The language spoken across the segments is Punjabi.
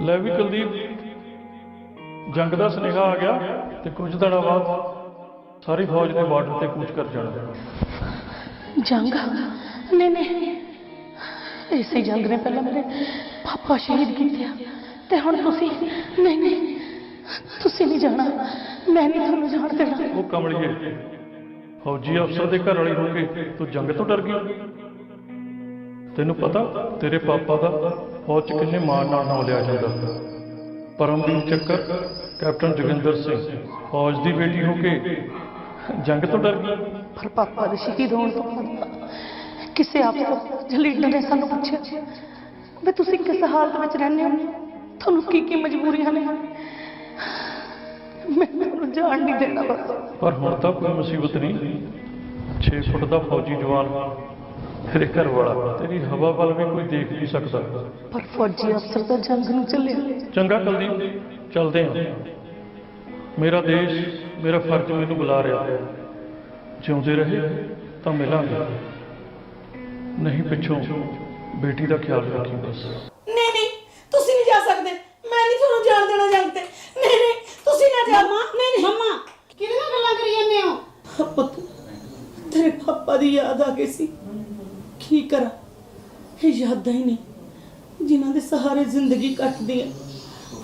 ਲੈ ਵੀ ਕੁਲਦੀਪ ਜੰਗ ਦਾ ਸੁਨੇਹਾ ਆ ਗਿਆ ਤੇ ਕੁਝ ਦਿਨਾਂ ਬਾਅਦ ਸਾਰੀ ਫੌਜ ਨੇ ਬਾਰਡਰ ਤੇ ਕੂਚ ਕਰ ਜਾਣਾ। ਜੰਗ? ਨਹੀਂ ਨਹੀਂ। ਇਸੇ ਜੰਗ ਨੇ ਪਹਿਲਾਂ ਮੇਰੇ ਪਾਪਾ ਸ਼ਹੀਦ ਕੀਤੇ ਆ। ਤੇ ਹੁਣ ਤੁਸੀਂ ਨਹੀਂ ਨਹੀਂ। ਤੁਸੀਂ ਨਹੀਂ ਜਾਣਾ। ਮੈਂ ਨਹੀਂ ਤੁਹਾਨੂੰ ਜਾਣ ਦੇਣਾ। ਉਹ ਕਮਲੀਏ ਫੌਜੀ ਅਫਸਰ ਦੇ ਘਰ ਵਾਲੀ ਹੋ ਕੇ ਤੂੰ ਜੰਗ ਤੋਂ ਡਰ ਗਈ? ਤੈਨੂੰ ਪਤਾ ਤੇਰੇ ਪਾਪਾ ਦਾ ਫੌਜ 'ਚ ਕਿੰਨੇ ਮਾਣ ਨਾਲ ਨਾਮ ਲਿਆ ਜਾਂਦਾ। ਪਰਮਵੀਰ ਚੱਕਰ ਕੈਪਟਨ ਜੋਗਿੰਦਰ ਸਿੰਘ ਫੌਜ ਦੀ ਬੇਟੀ ਹੋ ਕੇ। ਜੰਗ ਤੋਂ ਡਰ ਗਈ। ਪਰ ਪਾਪਾ ਦੇ ਸ਼ਹੀਦ ਹੋਣ ਤੋਂ ਬਾਅਦ ਕਿਸੇ ਅਫਸਰ ਜਾਂ ਲੀਡਰ ਨੇ ਸਾਨੂੰ ਪੁੱਛਿਆ ਵੀ ਤੁਸੀਂ ਕਿਸ ਹਾਲਤ ਵਿੱਚ ਰਹਿੰਦੇ ਹੋ? ਤੁਹਾਨੂੰ ਕੀ ਕੀ ਮਜਬੂਰੀਆਂ ਨੇ? ਮੈਂ ਤੁਹਾਨੂੰ ਜਾਣ ਨਹੀਂ ਦੇਣਾ। ਬਸ ਪਰ ਹੁਣ ਤਾਂ ਕੋਈ ਮੁਸੀਬਤ ਨਹੀਂ। 6 ਫੁੱਟ ਦਾ ਫੌਜੀ ਜਵਾਨ ਤੇਰੇ ਘਰ ਵਾਲਾ ਤੇਰੀ ਹਵਾ ਵੱਲ ਵੀ ਕੋਈ ਦੇਖ ਨਹੀਂ ਸਕਦਾ। ਪਰ ਫੌਜੀ ਅਫਸਰ ਤਾਂ ਜੰਗ ਨੂੰ ਚੱਲੇ। ਚੰਗਾ ਕੁਲਦੀਪ ਚੱਲਦੇ ਹਾਂ। ਮੇਰਾ ਦੇਸ਼ ਮੇਰਾ ਫਰਜ਼ ਮੈਨੂੰ ਬੁਲਾ ਰਿਹਾ ਜਿਉਂਦੇ ਰਹੇ ਤਾਂ ਮਿਲਾਂਗੇ। ਨਹੀਂ ਪਿੱਛੋਂ ਬੇਟੀ ਦਾ ਖਿਆਲ ਰੱਖੀ ਬਸ। ਨਹੀਂ ਨਹੀਂ ਤੁਸੀਂ ਨਹੀਂ ਜਾ ਸਕਦੇ। ਮੈਂ ਨਹੀਂ ਤੁਹਾਨੂੰ ਜਾਣ ਦੇਣਾ ਜੰਗ ਤੇ। ਨਹੀਂ ਨਹੀਂ ਤੁਸੀਂ ਨਾ ਜਾਓ ਨਹੀਂ ਨਹੀਂ। ਮੰਮਾ ਕਿਹਦੇ ਨਾਲ ਗੱਲਾਂ ਕਰੀ ਜਾਂਦੇ ਹੋ? ਪੁੱਤ ਤੇਰੇ ਪਾਪਾ ਦੀ ਯਾਦ ਆ ਗਈ ਸੀ। ਕੀ ਕਰਾਂ। ਇਹ ਯਾਦਾਂ ਹੀ ਨਹੀਂ ਜਿਨ੍ਹਾਂ ਦੇ ਸਹਾਰੇ ਜ਼ਿੰਦਗੀ ਕੱਟਦੀ ਹੈ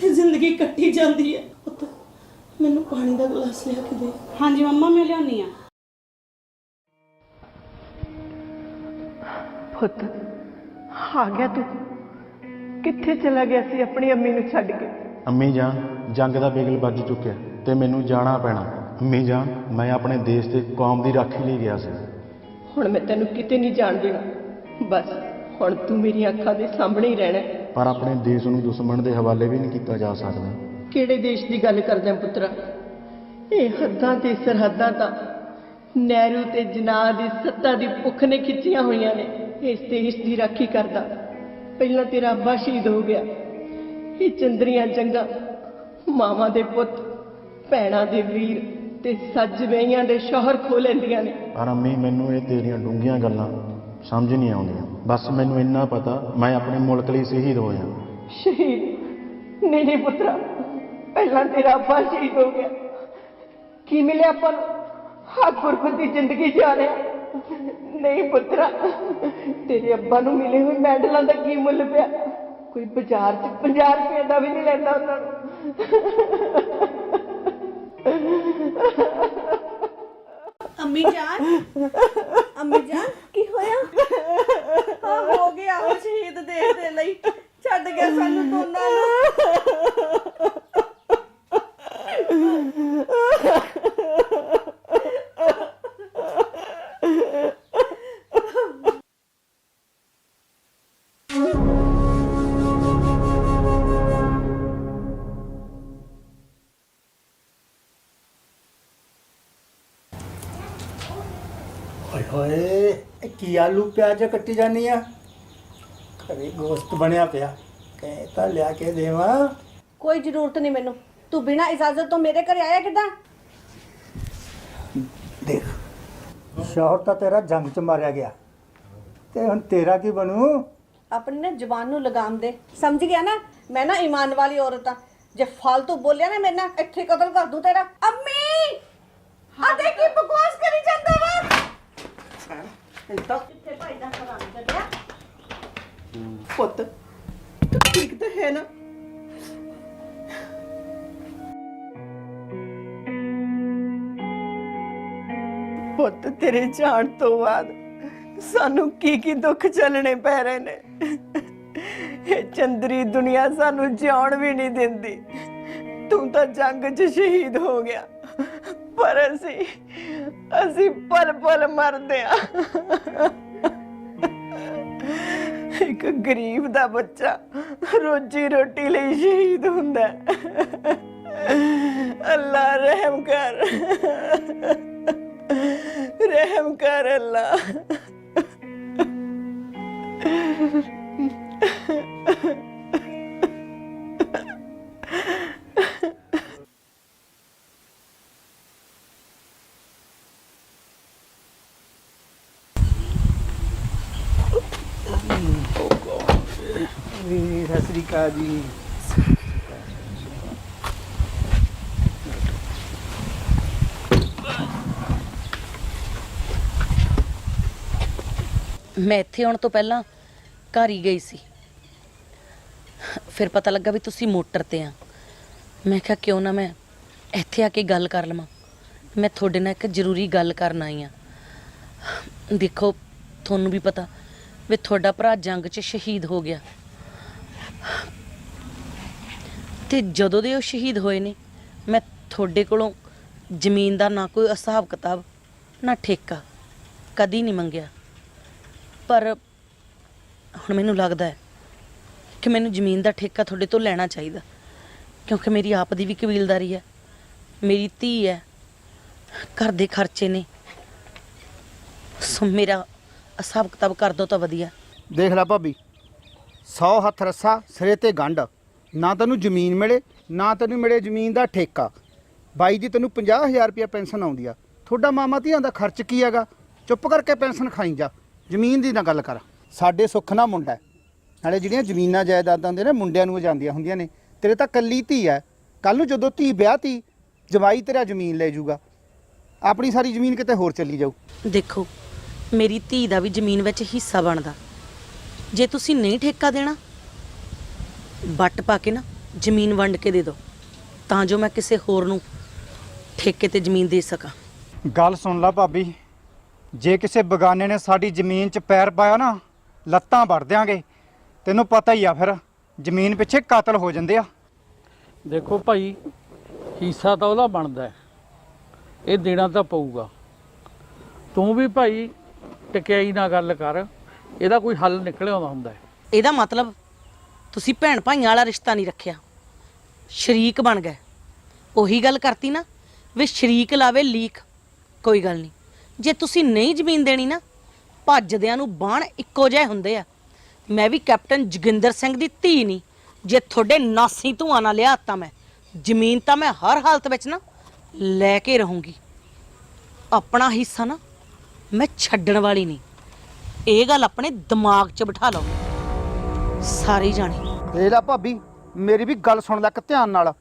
ਤੇ ਜ਼ਿੰਦਗੀ ਕੱਟੀ ਜਾਂਦੀ ਹੈ ਪੁੱਤ ਮੈਨੂੰ ਪਾਣੀ ਦਾ ਗਲਾਸ ਲਿਆ ਕੇ ਦੇ। ਹਾਂਜੀ ਮੰਮਾ ਮੈਂ ਲਿਆਉਣੀ ਆ ਪੁੱਤ ਆ ਗਿਆ ਤੂੰ। ਕਿੱਥੇ ਚਲਾ ਗਿਆ ਸੀ ਆਪਣੀ ਅੰਮੀ ਨੂੰ ਛੱਡ ਕੇ? ਅੰਮੀ ਜਾਨ ਜੰਗ ਦਾ ਬਿਗਲ ਵੱਜ ਚੁੱਕਿਆ ਤੇ ਮੈਨੂੰ ਜਾਣਾ ਪੈਣਾ। ਅੰਮੀ ਜਾਨ ਮੈਂ ਆਪਣੇ ਦੇਸ਼ ਤੇ ਕੌਮ ਦੀ ਰਾਖੀ ਲਈ ਗਿਆ ਸੀ। ਹੁਣ ਮੈਂ ਤੈਨੂੰ ਕਿਤੇ ਨਹੀਂ ਜਾਣ ਦੇਣਾ। ਬਸ ਹੁਣ ਤੂੰ ਮੇਰੀਆਂ ਅੱਖਾਂ ਦੇ ਸਾਹਮਣੇ ਹੀ ਰਹਿਣਾ ਹੈ। ਪਰ ਆਪਣੇ ਦੇਸ਼ ਨੂੰ ਦੁਸ਼ਮਣ ਦੇ ਹਵਾਲੇ ਵੀ ਨਹੀਂ ਕੀਤਾ ਜਾ ਸਕਦਾ। ਕਿਹੜੇ ਦੇਸ਼ ਦੀ ਗੱਲ ਕਰਦੇ ਆ ਪੁੱਤਰਾ? ਇਹ ਹੱਦਾਂ ਤੇ ਸਰਹੱਦਾਂ ਤਾਂ ਨਹਿਰੂ ਤੇ ਜਨਾਹ ਦੀ ਸੱਤਾ ਦੀ ਭੁੱਖ ਨੇ ਖਿੱਚੀਆਂ ਹੋਈਆਂ ਨੇ। ਇਸ ਦੇਸ਼ ਦੀ ਰਾਖੀ ਕਰਦਾ। ਪਹਿਲਾਂ ਤੇਰਾ ਅੱਬਾ ਸ਼ਹੀਦ ਹੋ ਗਿਆ। ਇਹ ਚੰਦਰੀਆਂ ਜੰਗਾਂ ਮਾਵਾਂ ਦੇ ਪੁੱਤ ਭੈਣਾਂ ਦੇ ਵੀਰ। ਤੇ ਸੱਜ ਵਈਆਂ ਦੇ ਸ਼ੋਹਰ ਖੋ ਲੈਂਦੀਆਂ ਨੇ। ਪਰ ਅੰਮੀ ਮੈਨੂੰ ਇਹ ਤੇਰੀਆਂ ਡੂੰਘੀਆਂ ਗੱਲਾਂ ਸਮਝ ਨਹੀਂ ਆਉਂਦੀਆਂ। ਬਸ ਮੈਨੂੰ ਇੰਨਾ ਪਤਾ ਮੈਂ ਆਪਣੇ ਮੁਲਕ ਲਈ ਸ਼ਹੀਦ ਹੋਇਆ। ਸ਼ਹੀਦ? ਨਹੀਂ ਨਹੀਂ ਪੁੱਤਰਾ ਪਹਿਲਾਂ ਤੇਰਾ ਅੱਬਾ ਸ਼ਹੀਦ ਹੋ ਗਿਆ। ਕੀ ਮਿਲਿਆ ਆਪਾਂ ਨੂੰ? ਹਾਂ ਗੁਰਬਤ ਦੀ ਜ਼ਿੰਦਗੀ ਜਾ ਰਿਹਾ। ਨਹੀਂ ਪੁੱਤਰਾ ਤੇਰੇ ਅੱਬਾ ਨੂੰ ਮਿਲੇ ਹੋਏ ਮੈਡਲਾਂ ਦਾ ਕੀ ਮੁੱਲ ਪਿਆ? ਕੋਈ ਬਾਜ਼ਾਰ 'ਚ 50 ਰੁਪਏ ਦਾ ਵੀ ਨਹੀਂ ਲੈਂਦਾ ਉਹਨਾਂ ਨੂੰ। ਅੰਮੀ ਜਾਨ? ਅੰਮੀ ਜਾਨ, ਕੀ ਹੋਇਆ? ਹਾਂ ਹੋ ਗਿਆ ਉਹ ਸ਼ਹੀਦ ਦੇਸ਼ ਦੇ ਲਈ। ਛੱਡ ਗਿਆ ਸਾਨੂੰ ਦੋਨਾਂ ਨੂੰ। ਕੀ ਆਲੂ ਪਿਆਜ਼ ਕੱਟੀ ਜਾਨੀ ਆ। ਘਰੇ ਗੋਸ਼ਤ ਬਣਿਆ ਪਿਆ। ਕਹੇ ਤਾਂ ਲਿਆ ਕੇ ਦੇਵਾਂ। ਕੋਈ ਜ਼ਰੂਰਤ ਨਹੀਂ ਮੈਨੂੰ। ਤੂੰ ਬਿਨਾਂ ਇਜਾਜ਼ਤ ਤੋਂ ਮੇਰੇ ਘਰੇ ਆਇਆ ਕਿਦਾਂ? ਦੇਖ ਸ਼ੌਹਰ ਤਾਂ ਤੇਰਾ ਜੰਗ 'ਚ ਮਾਰਿਆ ਗਿਆ। ਤੇ ਹੁਣ ਤੇਰਾ ਕੀ ਬਣੂ? ਆਪਣੀ ਨਾ ਜ਼ੁਬਾਨ ਨੂੰ ਲਗਾਮ ਦੇ। ਸਮਝ ਗਿਆ ਨਾ? ਮੈਂ ਨਾ ਈਮਾਨ ਵਾਲੀ ਔਰਤ ਆ। ਜੇ ਫालतू ਬੋਲਿਆ ਨਾ ਮੇਰੇ ਨਾਲ ਇੱਥੇ ਕਤਲ ਕਰ ਦੂੰ ਤੇਰਾ। ਅੰਮੀ! ਆ ਦੇ ਕੀ ਬਕਵਾਸ ਕਰੀ ਜਾਂਦਾ ਵਾ। ਕਿੱਥੇ ਭਾਈ ਦਾ ਘਰਾਂ ਚੱਲਿਆ ਪੁੱਤ ਤੂੰ ਠੀਕ ਤਾਂ ਹੈ ਨਾ? ਪੁੱਤ, ਤੇਰੇ ਜਾਣ ਤੋਂ ਬਾਅਦ ਸਾਨੂੰ ਕੀ ਕੀ ਦੁੱਖ ਚੱਲਣੇ ਪੈ ਰਹੇ ਨੇ? ਇਹ ਚੰਦਰੀ ਦੁਨੀਆ ਸਾਨੂੰ ਜਿਉਣ ਵੀ ਨਹੀਂ ਦਿੰਦੀ। ਤੂੰ ਤਾਂ ਜੰਗ 'ਚ ਸ਼ਹੀਦ ਹੋ ਗਿਆ। ਪਰ ਅਸੀਂ ਅਸੀਂ ਪਲ ਪਲ ਮਰਦੇ ਆ। ਇੱਕ ਗਰੀਬ ਦਾ ਬੱਚਾ ਰੋਜੀ ਰੋਟੀ ਲਈ ਸ਼ਹੀਦ ਹੁੰਦਾ ਹੈ। ਅੱਲਾ ਰਹਿਮ ਕਰ। ਰਹਿਮ ਕਰ ਅੱਲਾ। ਸਤਿ ਸ੍ਰੀ ਅਕਾਲ ਜੀ। ਮੈਂ ਇੱਥੇ ਆਉਣ ਤੋਂ ਪਹਿਲਾਂ ਘਰ ਹੀ ਗਈ ਸੀ। ਫਿਰ ਪਤਾ ਲੱਗਾ ਵੀ ਤੁਸੀਂ ਮੋਟਰ ਤੇ ਆ। ਮੈਂ ਕਿਹਾ, ਕਿਉਂ ਨਾ ਮੈਂ ਇੱਥੇ ਆ ਕੇ ਗੱਲ ਕਰ ਲਵਾਂ। ਮੈਂ ਤੁਹਾਡੇ ਨਾਲ ਇੱਕ ਜ਼ਰੂਰੀ ਗੱਲ ਕਰਨ ਆਈ ਆ। ਦੇਖੋ, ਤੁਹਾਨੂੰ ਵੀ ਪਤਾ ਵੀ ਤੁਹਾਡਾ ਭਰਾ ਜੰਗ 'ਚ ਸ਼ਹੀਦ ਹੋ ਗਿਆ। ਤੇ ਜਦੋਂ ਦੇ ਉਹ ਸ਼ਹੀਦ ਹੋਏ ਨੇ, ਮੈਂ ਤੁਹਾਡੇ ਕੋਲੋਂ ਜ਼ਮੀਨ ਦਾ ਨਾ ਕੋਈ ਹਿਸਾਬ ਕਿਤਾਬ, ਨਾ ਠੇਕਾ ਕਦੀ ਨਹੀਂ ਮੰਗਿਆ। ਪਰ ਹੁਣ ਮੈਨੂੰ ਲੱਗਦਾ ਹੈ ਕਿ ਮੈਨੂੰ ਜ਼ਮੀਨ ਦਾ ਠੇਕਾ ਤੁਹਾਡੇ ਤੋਂ ਲੈਣਾ ਚਾਹੀਦਾ, ਕਿਉਂਕਿ ਮੇਰੀ ਆਪ ਦੀ ਵੀ ਕਬੀਲਦਾਰੀ ਹੈ, ਮੇਰੀ ਧੀ ਹੈ, ਘਰ ਦੇ ਖਰਚੇ ਨੇ। ਸੋ ਮੇਰਾ ਹਿਸਾਬ ਕਿਤਾਬ ਕਰ ਦੋ ਤਾਂ ਵਧੀਆ। ਦੇਖ ਲੈ ਭਾਬੀ 100 ਹੱਥ ਰੱਸਾ, ਸਿਰੇ ਤੇ ਗੰਢ। ਨਾ ਤੈਨੂੰ ਜ਼ਮੀਨ ਮਿਲੇ, ਨਾ ਤੈਨੂੰ ਮਿਲੇ ਜ਼ਮੀਨ ਦਾ ਠੇਕਾ। ਬਾਈ ਦੀ ਤੈਨੂੰ 50000 ਰੁਪਇਆ ਪੈਨਸ਼ਨ ਆਉਂਦੀ ਆ। ਤੁਹਾਡਾ ਮਾਮਾ ਧੀਆਂ ਦਾ ਖਰਚ ਕੀ ਹੈਗਾ? ਚੁੱਪ ਕਰਕੇ ਪੈਨਸ਼ਨ ਖਾਈ ਜਾ। ਜ਼ਮੀਨ ਦੀ ਨਾ ਗੱਲ ਕਰ। ਸਾਡੇ ਸੁੱਖ ਨਾ ਮੁੰਡਾ ਹੈ। ਨਾਲੇ ਜਿਹੜੀਆਂ ਜ਼ਮੀਨਾਂ ਜਾਇਦਾਦਾਂ ਹੁੰਦੀਆਂ ਨੇ ਮੁੰਡਿਆਂ ਨੂੰ ਜਾਂਦੀਆਂ ਹੁੰਦੀਆਂ ਨੇ, ਤੇਰੇ ਤਾਂ ਕੱਲੀ ਧੀ ਹੈ। ਕੱਲ ਨੂੰ ਜਦੋਂ ਧੀ ਵਿਆਹਤੀ ਜਵਾਈ ਤੇਰਾ ਜ਼ਮੀਨ ਲੈ ਜਾਊਗਾ। ਆਪਣੀ ਸਾਰੀ ਜ਼ਮੀਨ ਕਿਤੇ ਹੋਰ ਚੱਲੀ ਜਾਊ। ਦੇਖੋ, ਮੇਰੀ ਧੀ ਦਾ ਵੀ ਜ਼ਮੀਨ ਵਿੱਚ ਹਿੱਸਾ ਬਣਦਾ। ਜੇ ਤੁਸੀਂ ਨਹੀਂ ਠੇਕਾ ਦੇਣਾ ਵੱਟ ਪਾ ਕੇ ਨਾ ਜ਼ਮੀਨ ਵੰਡ ਕੇ ਦੇ ਦਿਓ ਤਾਂ ਜੋ ਮੈਂ ਕਿਸੇ ਹੋਰ ਨੂੰ ਠੇਕੇ ਤੇ ਜ਼ਮੀਨ ਦੇ ਸਕਾਂ। ਗੱਲ ਸੁਣ ਲੈ ਭਾਬੀ ਜੇ ਕਿਸੇ ਬਗਾਨੇ ਨੇ ਸਾਡੀ ਜ਼ਮੀਨ 'ਚ ਪੈਰ ਪਾਇਆ ਨਾ ਲੱਤਾਂ ਵੜ ਦਿਆਂਗੇ। ਤੈਨੂੰ ਪਤਾ ਹੀ ਆ ਫਿਰ ਜ਼ਮੀਨ ਪਿੱਛੇ ਕਾਤਲ ਹੋ ਜਾਂਦੇ ਆ। ਦੇਖੋ ਭਾਈ ਹਿੱਸਾ ਤਾਂ ਉਹਦਾ ਬਣਦਾ ਹੈ। ਇਹ ਦੇਣਾ ਤਾਂ ਪਊਗਾ। ਤੂੰ ਵੀ ਭਾਈ ਟਕਿਆਈ ਨਾਲ ਗੱਲ ਕਰ। ਇਹਦਾ ਕੋਈ ਹੱਲ ਨਿਕਲਿਆ ਆਉਂਦਾ ਹੁੰਦਾ ਹੈ। ਇਹਦਾ ਮਤਲਬ ਤੁਸੀਂ ਭੈਣ ਭਾਈਆਂ ਵਾਲਾ ਰਿਸ਼ਤਾ ਨਹੀਂ ਰੱਖਿਆ। ਸ਼ਰੀਕ ਬਣ ਗਏ। ਉਹੀ ਗੱਲ ਕਰਤੀ ਨਾ ਵੀ ਸ਼ਰੀਕ ਲਾਵੇ ਲੀਕ। ਕੋਈ ਗੱਲ ਨਹੀਂ। ਜੇ ਤੁਸੀਂ ਨਹੀਂ ਜ਼ਮੀਨ ਦੇਣੀ ਨਾ, ਭੱਜਦਿਆਂ ਨੂੰ ਬਾਣ ਇੱਕੋ ਜਿਹੇ ਹੁੰਦੇ ਆ। ਮੈਂ ਵੀ ਕੈਪਟਨ ਜੋਗਿੰਦਰ ਸਿੰਘ ਦੀ ਧੀ ਨਹੀਂ। ਜੇ ਤੁਹਾਡੇ ਨਾਸੀ ਧੂਆਂ ਨਾਲ ਲਿਆਤਾ ਮੈਂ, ਜ਼ਮੀਨ ਤਾਂ ਮੈਂ ਹਰ ਹਾਲਤ ਵਿੱਚ ਨਾ ਲੈ ਕੇ ਰਹੂੰਗੀ। ਆਪਣਾ ਹਿੱਸਾ ਨਾ ਮੈਂ ਛੱਡਣ ਵਾਲੀ ਨਹੀਂ। ਇਹ ਗੱਲ ਆਪਣੇ ਦਿਮਾਗ 'ਚ ਬਿਠਾ ਲਓ। ਸਾਰੇ ਜਾਣੇ। ਦੇਖ ਲੈ ਭਾਬੀ ਮੇਰੀ ਵੀ ਗੱਲ ਸੁਣ ਲੈ ਇੱਕ ਧਿਆਨ ਨਾਲ।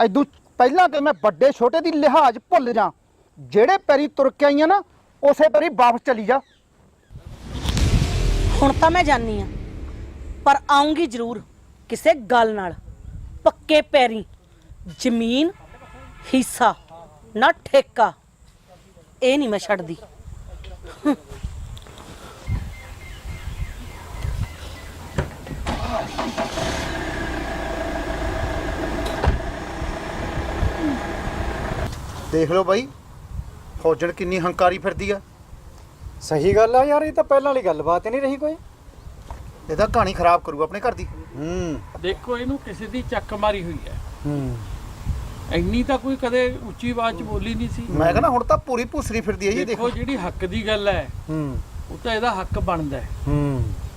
ਐਦੂ ਪਹਿਲਾਂ ਕਿ ਮੈਂ ਵੱਡੇ ਛੋਟੇ ਦੀ ਲਿਹਾਜ਼ ਭੁੱਲ ਜਾ ਜਿਹੜੇ ਪੈਰੀ ਤੁਰ ਕੇ ਆਈਆਂ ਨਾ ਉਸੇ ਪੈਰੀ ਵਾਪਸ ਚਲੀ ਜਾ। ਹੁਣ ਤਾਂ ਮੈਂ ਜਾਣੀ ਆ ਪਰ ਆਉਂਗੀ ਜ਼ਰੂਰ ਕਿਸੇ ਗੱਲ ਨਾਲ। ਪੱਕੇ ਪੈਰੀ ਜ਼ਮੀਨ ਹਿੱਸਾ ਨਾ ਠੇਕਾ। ਇਹ ਨਹੀਂ ਮੈਂ ਛੱਡਦੀ। ਦੇਖ ਲਓ ਬਾਈ ਫੌਜਣ ਕਿੰਨੀ ਹੰਕਾਰੀ ਫਿਰਦੀ ਆ। ਸਹੀ ਗੱਲ ਆ ਯਾਰ ਇਹ ਤਾਂ ਪਹਿਲਾਂ ਵਾਲੀ ਗੱਲਬਾਤ ਹੀ ਨਹੀਂ ਰਹੀ ਕੋਈ। ਇਹਦਾ ਕਹਾਣੀ ਖਰਾਬ ਕਰੂ ਆਪਣੇ ਘਰ ਦੀ। ਹੂੰ। ਦੇਖੋ ਇਹਨੂੰ ਕਿਸੇ ਦੀ ਚੱਕ ਮਾਰੀ ਹੋਈ ਹੈ। ਹੂੰ। ਇੰਨੀ ਤਾਂ ਕੋਈ ਕਦੇ ਉੱਚੀ ਆਵਾਜ਼ 'ਚ ਬੋਲੀ ਨਹੀਂ ਸੀ। ਮੈਂ ਕਹਿੰਦਾ ਹੁਣ ਤਾਂ ਪੂਰੀ ਭੁਸਰੀ ਫਿਰਦੀ ਹੈ ਜੀ ਦੇਖੋ ਦੇਖੋ। ਜਿਹੜੀ ਹੱਕ ਦੀ ਗੱਲ ਹੈ ਹੂੰ। ਉਹ ਤਾਂ ਇਹਦਾ ਹੱਕ ਬਣਦਾ ਹੈ। ਹੂੰ।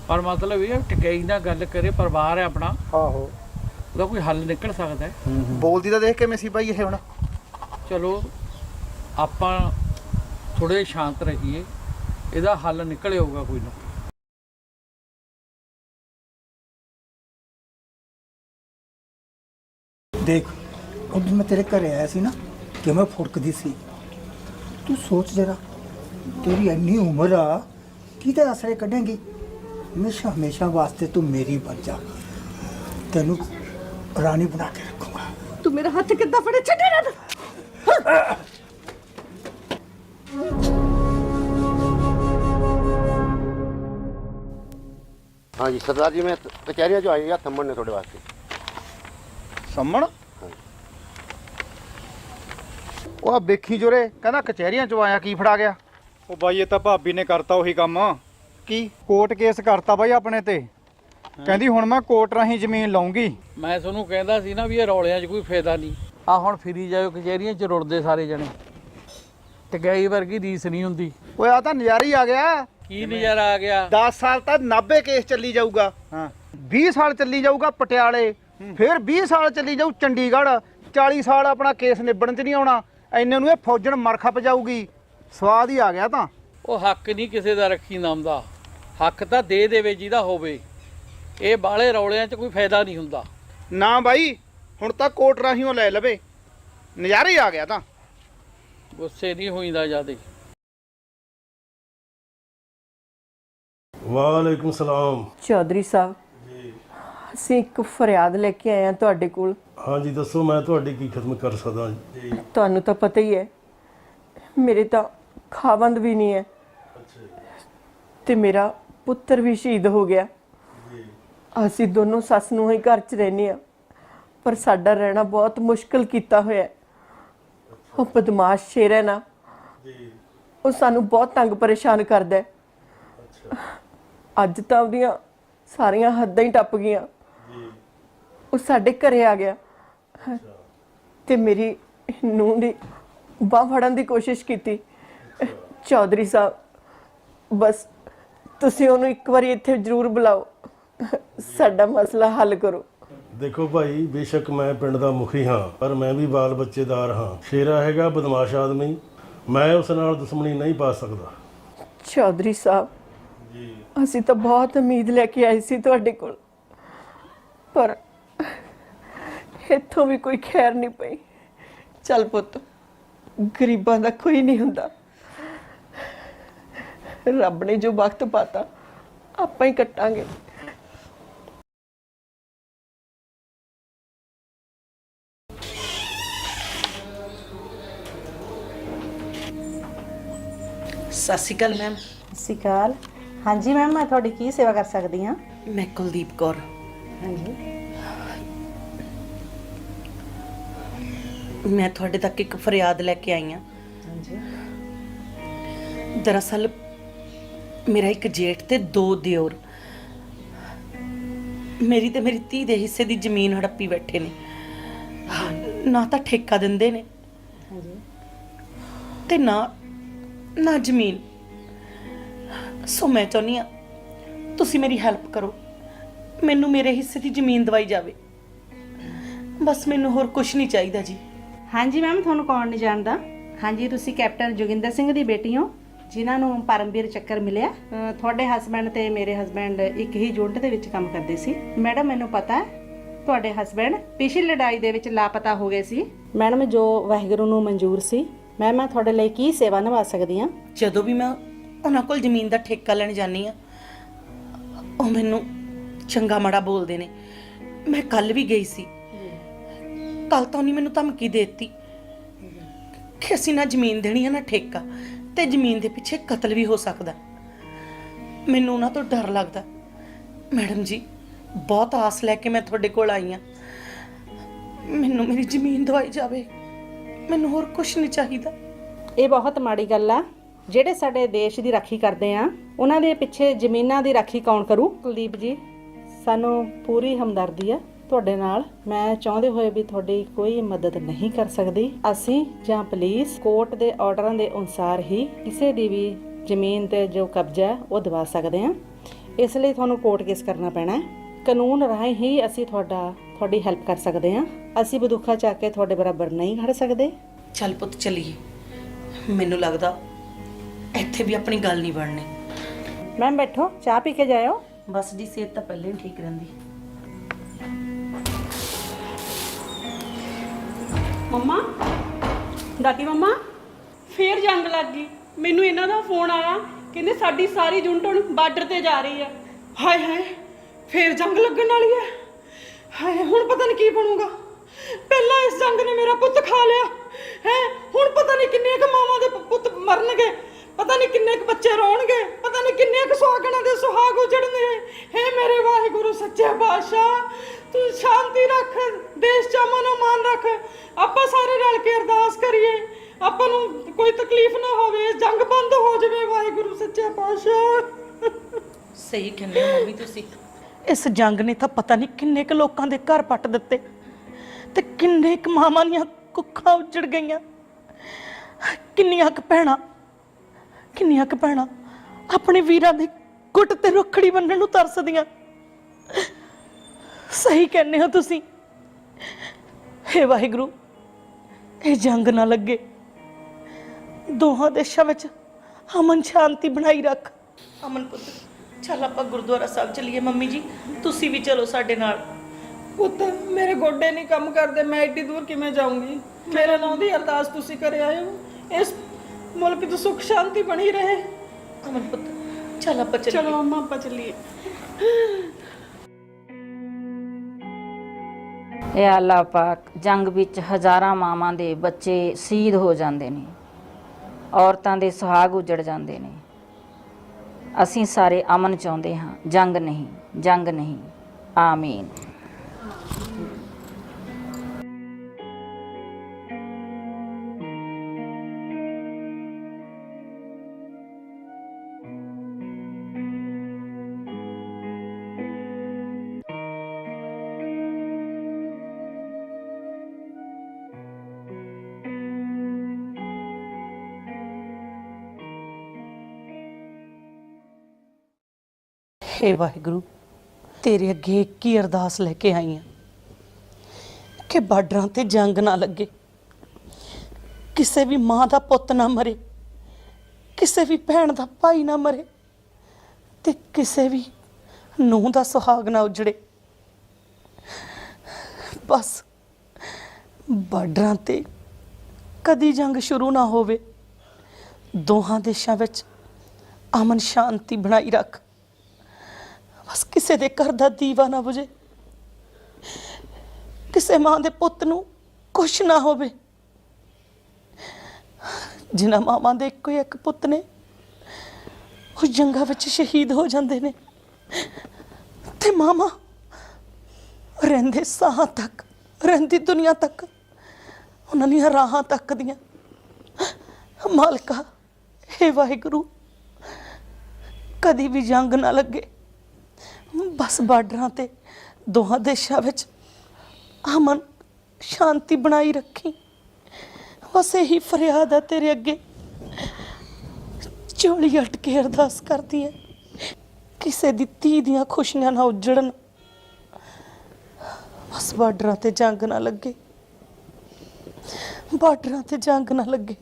ਪਰ ਮਤਲਬ ਇਹ ਟਿਕਾਈ ਨਾਲ ਗੱਲ ਕਰੇ ਪਰਿਵਾਰ ਹੈ ਆਪਣਾ। ਆਹੋ। ਉਹਦਾ ਕੋਈ ਹੱਲ ਨਿਕਲ ਸਕਦਾ ਹੈ। ਬੋਲਦੀ ਤਾਂ ਦੇਖ ਕਿਵੇਂ ਸੀ ਬਾਈ ਇਹ ਹੁਣ। ਚਲੋ ਆਪਾਂ ਥੋੜੇ ਸ਼ਾਂਤ ਰਹੀਏ। ਇਹਦਾ ਹੱਲ ਨਿਕਲ ਆਊਗਾ ਕੋਈ ਨਾ। ਦੇਖ ਉਹ ਮੈਂ ਤੇਰੇ ਘਰੇ ਆਇਆ ਸੀ ਨਾ ਕਿਵੇਂ ਫੁਰਕਦੀ ਸੀ। ਤੂੰ ਸੋਚ ਜਰਾ ਤੇਰੀ ਇੰਨੀ ਉਮਰ ਆ ਕਿਹਦੇ ਆਸਰੇ ਕੱਢੇਂਗੀ? ਹਮੇਸ਼ਾ ਹਮੇਸ਼ਾ ਵਾਸਤੇ ਤੂੰ ਮੇਰੀ ਬਣ ਜਾ। ਤੈਨੂੰ ਰਾਣੀ ਬਣਾ ਕੇ ਰੱਖੂੰਗਾ। ਤੂੰ ਮੇਰਾ ਹੱਥ ਕਿੱਦਾਂ ਫੜੇ? ਛੱਡੇ ਨਾ ਹਾਂਜੀ ਸਰਦਾਰ ਜੀ ਮੈਂ ਕਚਹਿਰੀਆਂ 'ਚੋਂ ਆਈ ਆ ਥੰਮਣ ਨੇ ਤੁਹਾਡੇ ਵਾਸਤੇ। ਸੰਮਣ? ਉਹ ਆ ਵੇਖੀ ਜੋਰੇ ਕਹਿੰਦਾ ਕਚਹਿਰੀਆਂ ਚੋਂ ਆਇਆ ਕੀ ਫੜਾ ਗਿਆ? ਉਹ ਬਾਈ ਇਹ ਤਾਂ ਭਾਬੀ ਨੇ ਕਰਤਾ ਉਹੀ ਕੰਮ। ਕੀ ਕੋਰਟ ਕੇਸ ਕਰਤਾ ਬਾਈ ਆਪਣੇ ਤੇ? ਕਹਿੰਦੀ ਹੁਣ ਮੈਂ ਕੋਰਟ ਰਾਹੀਂ ਜ਼ਮੀਨ ਲਵਾਂਗੀ ਮੈਂ ਤੁਹਾਨੂੰ ਕਹਿੰਦਾ ਸੀ ਨਾ ਵੀ ਇਹ ਰੌਲਿਆਂ 'ਚ ਕੋਈ ਫਾਇਦਾ ਨਹੀਂ। ਆ ਹੁਣ ਫਿਰੀ ਜਾਇਓ ਕਚਹਿਰੀਆਂ 'ਚ ਰੁੜਦੇ ਸਾਰੇ ਜਣੇ। ਟਿਕਾਈ ਵਰਗੀ ਰੀਸ ਨਹੀਂ ਹੁੰਦੀ। ਓਏ ਆ ਤਾਂ ਨਜ਼ਾਰੀ ਆ ਗਿਆ। ਕੀ ਨਜ਼ਾਰਾ ਆ ਗਿਆ? 10 ਸਾਲ ਤਾਂ ਨਾਭੇ ਕੇਸ ਚੱਲੀ ਜਾਊਗਾ। ਹਾਂ। 20 ਸਾਲ ਚੱਲੀ ਜਾਊਗਾ ਪਟਿਆਲੇ। ਫਿਰ 20 ਸਾਲ ਚੱਲੀ ਜਾਊ ਚੰਡੀਗੜ੍ਹ। 40 ਸਾਲ ਆਪਣਾ ਕੇਸ ਨਿਬੜਨ 'ਚ ਨਹੀਂ ਆਉਣਾ। ਐਨੇ ਨੂੰ ਇਹ ਫੌਜਣ ਮਰਖਾ ਪਜਾਊਗੀ ਸਵਾਦ ਹੀ ਆ ਗਿਆ ਤਾਂ। ਉਹ ਹੱਕ ਨਹੀਂ ਕਿਸੇ ਦਾ ਰੱਖੀ ਨਾਮ ਦਾ। ਹੱਕ ਤਾਂ ਦੇ ਦੇਵੇ ਜਿਹਦਾ ਹੋਵੇ। ਇਹ ਬਾਲੇ ਰੌਲਿਆਂ 'ਚ ਕੋਈ ਫਾਇਦਾ ਨਹੀਂ ਹੁੰਦਾ। ਨਾ ਬਾਈ ਹੁਣ ਤਾਂ ਕੋਰਟ ਰਾਹੀਂ ਉਹ ਲੈ ਲਵੇ। ਨਜ਼ਾਰੇ ਹੀ ਆ ਗਿਆ ਤਾਂ। ਗੁੱਸੇ ਨਹੀਂ ਹੋਈਦਾ ਜਿਆਦੇ। ਵਾਲੇਕੁਮ ਸਲਾਮ। ਚੌਧਰੀ ਸਾਹਿਬ ਅਸੀਂ ਇੱਕ ਫਰਿਆਦ ਲੈ ਕੇ ਆਏ ਹਾਂ ਤੁਹਾਡੇ ਕੋਲ। ਹਾਂਜੀ ਦੱਸੋ ਮੈਂ ਤੁਹਾਡੀ ਕੀ ਖਿਦਮਤ ਕਰ ਸਕਦਾ ਜੀ? ਤੁਹਾਨੂੰ ਤਾਂ ਪਤਾ ਹੀ ਹੈ ਮੇਰੇ ਤਾਂ ਖਾਵੰਦ ਵੀ ਨਹੀਂ ਹੈ। ਤੇ ਮੇਰਾ ਪੁੱਤਰ ਵੀ ਸ਼ਹੀਦ ਹੋ ਗਿਆ। ਅਸੀਂ ਦੋਨੋਂ ਸੱਸ ਨੂੰ ਹੀ ਘਰ 'ਚ ਰਹਿੰਦੇ ਆ ਪਰ ਸਾਡਾ ਰਹਿਣਾ ਬਹੁਤ ਮੁਸ਼ਕਲ ਕੀਤਾ ਹੋਇਆ ਹੈ। ਉਹ ਬਦਮਾਸ਼ ਸ਼ੇਰ ਹੈ ਨਾ। ਉਹ ਸਾਨੂੰ ਬਹੁਤ ਤੰਗ ਪਰੇਸ਼ਾਨ ਕਰਦਾ ਹੈ। ਅੱਜ ਤਾਂ ਉਹਦੀਆਂ ਸਾਰੀਆਂ ਹੱਦਾਂ ਹੀ ਟੱਪ ਗਈਆਂ। ਉਹ ਸਾਡੇ ਘਰੇ ਆ ਗਿਆ। ਤੇ ਮੇਰੀ ਨੂੰਹ ਦੀ ਬਾਂਹ ਫੜਨ ਦੀ ਕੋਸ਼ਿਸ਼ ਕੀਤੀ। ਚੌਧਰੀ ਸਾਹਿਬ ਬਸ ਤੁਸੀਂ ਉਹਨੂੰ ਇੱਕ ਵਾਰੀ ਇੱਥੇ ਜ਼ਰੂਰ ਬੁਲਾਓ। ਸਾਡਾ ਮਸਲਾ ਹੱਲ ਕਰੋ। ਦੇਖੋ ਭਾਈ ਬੇਸ਼ੱਕ ਮੈਂ ਪਿੰਡ ਦਾ ਮੁਖੀ ਹਾਂ ਪਰ ਮੈਂ ਵੀ ਬਾਲ ਬੱਚੇਦਾਰ ਹਾਂ। ਸ਼ੇਰਾ ਹੈਗਾ ਬਦਮਾਸ਼ ਆਦਮੀ। ਮੈਂ ਉਸ ਨਾਲ ਦੁਸ਼ਮਣੀ ਨਹੀਂ ਪਾ ਸਕਦਾ। ਚੌਧਰੀ ਸਾਹਿਬ ਅਸੀਂ ਤਾਂ ਬਹੁਤ ਉਮੀਦ ਲੈ ਕੇ ਆਏ ਸੀ ਤੁਹਾਡੇ ਕੋਲ। ਪਰ ਇੱਥੋਂ ਵੀ ਕੋਈ ਖੈਰ ਨਹੀਂ ਪਈ। ਚੱਲ ਪੁੱਤ ਗਰੀਬਾਂ ਦਾ ਕੋਈ ਨਹੀਂ ਹੁੰਦਾ। ਰੱਬ ਨੇ ਜੋ ਵਕਤ ਪਾਤਾ ਆਪਾਂ ਹੀ ਕੱਟਾਂਗੇ। ਸਤਿ ਸ਼੍ਰੀ ਅਕਾਲ ਮੈਮ। ਸਤਿ ਸ਼੍ਰੀ ਅਕਾਲ। ਹਾਂਜੀ ਮੈਮ ਮੈਂ ਤੁਹਾਡੀ ਕੀ ਸੇਵਾ ਕਰ ਸਕਦੀ ਹਾਂ? ਮੈਂ ਕੁਲਦੀਪ ਕੌਰ। ਹਾਂਜੀ। ਮੈਂ ਤੁਹਾਡੇ ਤੱਕ ਇੱਕ ਫਰਿਆਦ ਲੈ ਕੇ ਆਈ ਹਾਂ। ਹਾਂਜੀ। ਦਰਅਸਲ ਮੇਰਾ ਇੱਕ ਜੇਠ ਤੇ ਦੋ ਦਿਓਰ। ਮੇਰੀ ਤੇ ਮੇਰੀ ਧੀ ਦੇ ਹਿੱਸੇ ਦੀ ਜ਼ਮੀਨ ਹੜੱਪੀ ਬੈਠੇ ਨੇ। ਨਾ ਤਾਂ ਠੇਕਾ ਦਿੰਦੇ ਨੇ। ਤੇ ਨਾ ਨਾ ਜ਼ਮੀਨ। ਸੋ ਮੈਂ ਚਾਹੁੰਦੀ ਆ ਤੁਸੀਂ ਮੇਰੀ ਹੈਲਪ ਕਰੋ। ਮੈਨੂੰ ਮੇਰੇ ਹਿੱਸੇ ਦੀ ਜ਼ਮੀਨ ਦਵਾਈ ਜਾਵੇ। ਬਸ ਮੈਨੂੰ ਹੋਰ ਕੁਝ ਨਹੀਂ ਚਾਹੀਦਾ ਜੀ। ਹਾਂਜੀ ਮੈਮ, ਤੁਹਾਨੂੰ ਕੌਣ ਨਹੀਂ ਜਾਣਦਾ? ਹਾਂਜੀ, ਤੁਸੀਂ ਕੈਪਟਨ ਜੋਗਿੰਦਰ ਸਿੰਘ ਦੀ ਬੇਟੀ ਹੋ। ਜਿਨ੍ਹਾਂ ਨੂੰ ਪਰਮਵੀਰ ਚੱਕਰ ਮਿਲਿਆ ਤੁਹਾਡੇ ਹਸਬੰਡ ਤੇ ਮੇਰੇ ਹਸਬੰਡ ਇੱਕ ਹੀ ਯੂਨਿਟ ਦੇ ਵਿੱਚ ਕੰਮ ਕਰਦੇ ਸੀ। ਮੈਡਮ, ਮੈਨੂੰ ਪਤਾ ਹੈ, ਤੁਹਾਡੇ ਹਸਬੰਡ ਪਿਛਲੀ ਲੜਾਈ ਦੇ ਵਿੱਚ ਲਾਪਤਾ ਹੋ ਗਏ ਸੀ। ਮੈਡਮ, ਜੋ ਵਾਹਿਗੁਰੂ ਨੂੰ ਮਨਜ਼ੂਰ ਸੀ, ਮੈਂ ਮੈਂ ਤੁਹਾਡੇ ਲਈ ਕੀ ਸੇਵਾ ਨਿਭਾ ਸਕਦੀ ਹਾਂ? ਜਦੋਂ ਵੀ ਮੈਂ ਉਹਨਾਂ ਕੋਲ ਜ਼ਮੀਨ ਦਾ ਠੇਕਾ ਲੈਣ ਜਾਂਦੀ ਆ ਉਹ ਮੈਨੂੰ ਚੰਗਾ ਮਾੜਾ ਬੋਲਦੇ ਨੇ। ਮੈਂ ਕੱਲ ਵੀ ਗਈ ਸੀ। ਕੱਲ ਤਾਂ ਉਹਨੇ ਮੈਨੂੰ ਧਮਕੀ ਦੇ ਦਿੱਤੀ ਕਿ ਅਸੀਂ ਨਾ ਜ਼ਮੀਨ ਦੇਣੀ ਆ ਨਾ ਠੇਕਾ। ਤੇ ਜ਼ਮੀਨ ਦੇ ਪਿੱਛੇ ਕਤਲ ਵੀ ਹੋ ਸਕਦਾ। ਮੈਨੂੰ ਉਹਨਾਂ ਤੋਂ ਡਰ ਲੱਗਦਾ। ਮੈਡਮ ਜੀ, ਬਹੁਤ ਆਸ ਲੈ ਕੇ ਮੈਂ ਤੁਹਾਡੇ ਕੋਲ ਆਈ ਆ ਮੈਨੂੰ ਮੇਰੀ ਜ਼ਮੀਨ ਦਵਾਈ ਜਾਵੇ। ਮੈਨੂੰ ਹੋਰ ਕੁਝ ਨਹੀਂ ਚਾਹੀਦਾ। ਇਹ ਬਹੁਤ ਮਾੜੀ ਗੱਲ ਆ। ਜਿਹੜੇ ਸਾਡੇ ਦੇਸ਼ ਦੀ ਰਾਖੀ ਕਰਦੇ ਆ, ਉਹਨਾਂ ਦੇ ਪਿੱਛੇ ਜ਼ਮੀਨਾਂ ਦੀ ਰਾਖੀ ਕੌਣ ਕਰੂ? ਕੁਲਦੀਪ ਜੀ, ਸਾਨੂੰ ਪੂਰੀ ਹਮਦਰਦੀ ਆ। ਤੁਹਾਡੇ ਨਾਲ ਮੈਂ ਚਾਹੁੰਦੇ ਹੋਏ ਵੀ ਤੁਹਾਡੀ ਕੋਈ ਮਦਦ ਨਹੀਂ ਕਰ ਸਕਦੀ। ਅਸੀਂ ਜਾਂ ਪੁਲਿਸ ਕੋਰਟ ਦੇ ਆਰਡਰਾਂ ਦੇ ਅਨੁਸਾਰ ਹੀ ਕਿਸੇ ਦੀ ਵੀ ਜ਼ਮੀਨ ਤੇ ਜੋ ਕਬਜ਼ਾ ਹੈ, ਉਹ ਦਵਾ ਸਕਦੇ ਆ ਇਸ ਲਈ ਤੁਹਾਨੂੰ ਕੋਰਟ ਕੇਸ ਕਰਨਾ ਪੈਣਾ ਹੈ। ਕਾਨੂੰਨ ਰਾਹੀਂ ਹੀ ਅਸੀਂ ਤੁਹਾਡਾ ਤੁਹਾਡੀ ਹੈਲਪ ਕਰ ਸਕਦੇ ਹਾਂ। ਅਸੀਂ ਬਦੁੱਖਾ ਚੱਕ ਕੇ ਤੁਹਾਡੇ ਬਰਾਬਰ ਨਹੀਂ ਖੜ ਸਕਦੇ। ਚੱਲ ਪੁੱਤ ਚੱਲੀਏ। ਮੈਨੂੰ ਲੱਗਦਾ ਇੱਥੇ ਵੀ ਆਪਣੀ ਗੱਲ ਨਹੀਂ ਬਣਨੀ। ਮੈਮ ਬੈਠੋ। ਚਾਹ ਪੀ ਕੇ ਜਾਇਓ। ਬਸ ਜੀ ਸਿਹਤ ਤਾਂ ਪਹਿਲੇ ਹੀ ਠੀਕ ਰਹਿੰਦੀ। ਮੰਮਾ। ਦਾਦੀ ਮੰਮਾ, ਫੇਰ ਜੰਗ ਲੱਗ ਗਈ। ਮੈਨੂੰ ਇਹਨਾਂ ਦਾ ਫੋਨ ਆਇਆ, ਕਹਿੰਦੇ ਸਾਡੀ ਸਾਰੀ ਯੂਨਿਟ ਹੁਣ ਬਾਰਡਰ ਤੇ ਜਾ ਰਹੀ ਹੈ ਹਾਏ ਹਾਏ, ਫੇਰ ਜੰਗ ਲੱਗਣ ਵਾਲੀ ਹੈ ਹਾਏ, ਹੁਣ ਪਤਾ ਨਹੀਂ ਕੀ ਬਣੂਗਾ। ਪਹਿਲਾਂ ਇਸ ਜੰਗ ਨੇ ਮੇਰਾ ਪੁੱਤ ਖਾ ਲਿਆ। ਹੈ, ਹੁਣ ਪਤਾ ਨਹੀਂ ਕਿੰਨੇ ਕੁ ਮਾਵਾਂ ਦੇ ਪੁੱਤ ਮਰਨਗੇ। ਪਤਾ ਨਹੀਂ ਕਿੰਨੇ ਕੁ ਬੱਚੇ ਰੋਣਗੇ। ਪਤਾ ਨਹੀਂ ਕਿੰਨੇ ਕੁ ਸੁਹਾਗਣਾਂ ਦੇ ਸੁਹਾਗ ਉਜੜਨਗੇ। ਹੈ ਮੇਰੇ ਵਾਹਿਗੁਰੂ, ਸੱਚੇ ਪਾਤਸ਼ਾਹ, ਤੂੰ ਰੱਖ ਦੇਸ਼ ਚ ਅਮਨ ਅਮਾਨ ਰੱਖ। ਆਪਾਂ ਸਾਰੇ ਰਲ ਕੇ ਅਰਦਾਸ ਕਰੀਏ। ਆਪਾਂ ਨੂੰ ਕੋਈ ਤਕਲੀਫ ਨਾ ਹੋਵੇ ਜੰਗ ਬੰਦ ਹੋ ਜਾਵੇ ਵਾਹਿਗੁਰੂ ਸੱਚੇ ਪਾਤਸ਼ਾਹ। ਸਹੀ ਕਹਿੰਦੇ ਹੋ ਮੰਮੀ ਤੁਸੀਂ। ਇਸ ਜੰਗ ਨੇ ਤਾਂ ਪਤਾ ਨਹੀਂ ਕਿੰਨੇ ਕੁ ਲੋਕਾਂ ਦੇ ਘਰ ਪੱਟ ਦਿੱਤੇ ਤੇ ਕਿੰਨੇ ਕੁ ਮਾਵਾਂ ਦੀਆਂ ਕੁੱਖਾਂ ਉੱਜੜ ਗਈਆਂ। ਕਿੰਨੀਆਂ ਕੁ ਭੈਣਾਂ ਕਿੰਨੀਆਂ ਕੁ ਭੈਣਾਂ ਆਪਣੇ ਵੀਰਾਂ ਦੇ ਗੁੱਟ ਤੇ ਰੱਖੜੀ ਬੰਨਣ ਨੂੰ ਤਰਸਦੀਆਂ। ਸਹੀ ਕਹਿੰਦੇ ਹੋ ਤੁਸੀਂ। ਹੇ ਵਾਹਿਗੁਰੂ ਇਹ ਜੰਗ ਨਾ ਲੱਗੇ। ਦੋਹਾਂ ਦੇਸ਼ਾਂ ਵਿੱਚ ਅਮਨ ਸ਼ਾਂਤੀ ਬਣਾਈ ਰੱਖ। ਅਮਨ ਪੁੱਤ ਚੱਲ ਆਪਾਂ ਗੁਰਦੁਆਰਾ ਸਾਹਿਬ ਚੱਲੀਏ ਮੰਮੀ ਜੀ। ਤੁਸੀਂ ਵੀ ਚਲੋ ਸਾਡੇ ਨਾਲ। ਪੁੱਤ ਮੇਰੇ ਗੋਡੇ ਨਹੀਂ ਕੰਮ ਕਰਦੇ ਮੈਂ ਏਡੀ ਦੂਰ ਕਿਵੇਂ ਜਾਊਂਗੀ? ਮੇਰੇ ਨਾਂ ਦੀ ਅਰਦਾਸ ਤੁਸੀਂ ਕਰਿਆ ਆਇਓ ਇਸ ਮੁਲਕ 'ਚ ਸੁੱਖ ਸ਼ਾਂਤੀ ਬਣੀ ਰਹੇ। ਅਮਨ ਪੁੱਤ ਚਲ ਆਪਾਂ ਚੱਲੀਏ। ਚਲੋ ਅੰਮਾ ਆਪਾਂ ਚੱਲੀਏ। ਇਹ ਅੱਲਾ ਪਾਕ ਜੰਗ ਵਿੱਚ ਹਜ਼ਾਰਾਂ ਮਾਵਾਂ ਦੇ ਬੱਚੇ ਸ਼ਹੀਦ ਹੋ ਜਾਂਦੇ ਨੇ। ਔਰਤਾਂ ਦੇ ਸੁਹਾਗ ਉਜੜ ਜਾਂਦੇ ਨੇ। ਅਸੀਂ ਸਾਰੇ ਅਮਨ ਚਾਹੁੰਦੇ ਹਾਂ, ਜੰਗ ਨਹੀਂ ਜੰਗ ਨਹੀਂ। ਆਮੀਨ। ਹੇ ਵਾਹਿਗੁਰੂ, ਤੇਰੇ ਅੱਗੇ ਇੱਕ ਹੀ ਅਰਦਾਸ ਲੈ ਕੇ ਆਈ ਹਾਂ ਕਿ ਬਾਰਡਰਾਂ ਤੇ ਜੰਗ ਨਾ ਲੱਗੇ, ਕਿਸੇ ਵੀ ਮਾਂ ਦਾ ਪੁੱਤ ਨਾ ਮਰੇ, ਕਿਸੇ ਵੀ ਭੈਣ ਦਾ ਭਾਈ ਨਾ ਮਰੇ ਤੇ ਕਿਸੇ ਵੀ ਨੂੰਹ ਦਾ ਸੁਹਾਗ ਨਾ ਉਜੜੇ। ਬਸ ਬਾਰਡਰਾਂ ਤੇ ਕਦੀ ਜੰਗ ਸ਼ੁਰੂ ਨਾ ਹੋਵੇ, ਦੋਹਾਂ ਦੇਸ਼ਾਂ ਵਿੱਚ ਅਮਨ ਸ਼ਾਂਤੀ ਬਣਾਈ ਰੱਖ। ਬਸ ਕਿਸੇ ਦੇ ਘਰ ਦਾ ਦੀਵਾ ਨਾ ਬੁਝੇ। ਕਿਸੇ ਮਾਂ ਦੇ ਪੁੱਤ ਨੂੰ ਕੁਛ ਨਾ ਹੋਵੇ। ਜਿਨ੍ਹਾਂ ਮਾਵਾਂ ਦੇ ਇੱਕੋ ਹੀ ਇੱਕ ਪੁੱਤ ਨੇ, ਉਹ ਜੰਗਾਂ ਵਿੱਚ ਸ਼ਹੀਦ ਹੋ ਜਾਂਦੇ ਨੇ। ਤੇ ਮਾਮਾ ਰਹਿੰਦੇ ਸਾਹਾਂ ਤੱਕ, ਰਹਿੰਦੀ ਦੁਨੀਆ ਤੱਕ, ਉਹਨਾਂ ਦੀਆਂ ਰਾਹਾਂ ਤੱਕਦੀਆਂ ਮਾਲਕਾ, ਹੇ ਵਾਹਿਗੁਰੂ, ਕਦੀ ਵੀ ਜੰਗ ਨਾ ਲੱਗੇ। ਬਸ ਬਾਰਡਰਾਂ ਤੇ, ਦੋਹਾਂ ਦੇਸ਼ਾਂ ਵਿੱਚ ਅਮਨ ਸ਼ਾਂਤੀ ਬਣਾਈ ਰੱਖੀ। ਬਸ ਇਹੀ ਫਰਿਆਦ ਹੈ ਤੇਰੇ ਅੱਗੇ। ਝੋਲੀ ਅਟ ਕੇ ਅਰਦਾਸ ਕਰਦੀ ਹੈ, ਕਿਸੇ ਦੀ ਧੀ ਦੀਆਂ ਖੁਸ਼ੀਆਂ ਨਾ ਉਜੜਨ। ਬਸ ਬਾਰਡਰਾਂ ਤੇ ਜੰਗ ਨਾ ਲੱਗੇ। ਬਾਰਡਰਾਂ ਤੇ ਜੰਗ ਨਾ ਲੱਗੇ।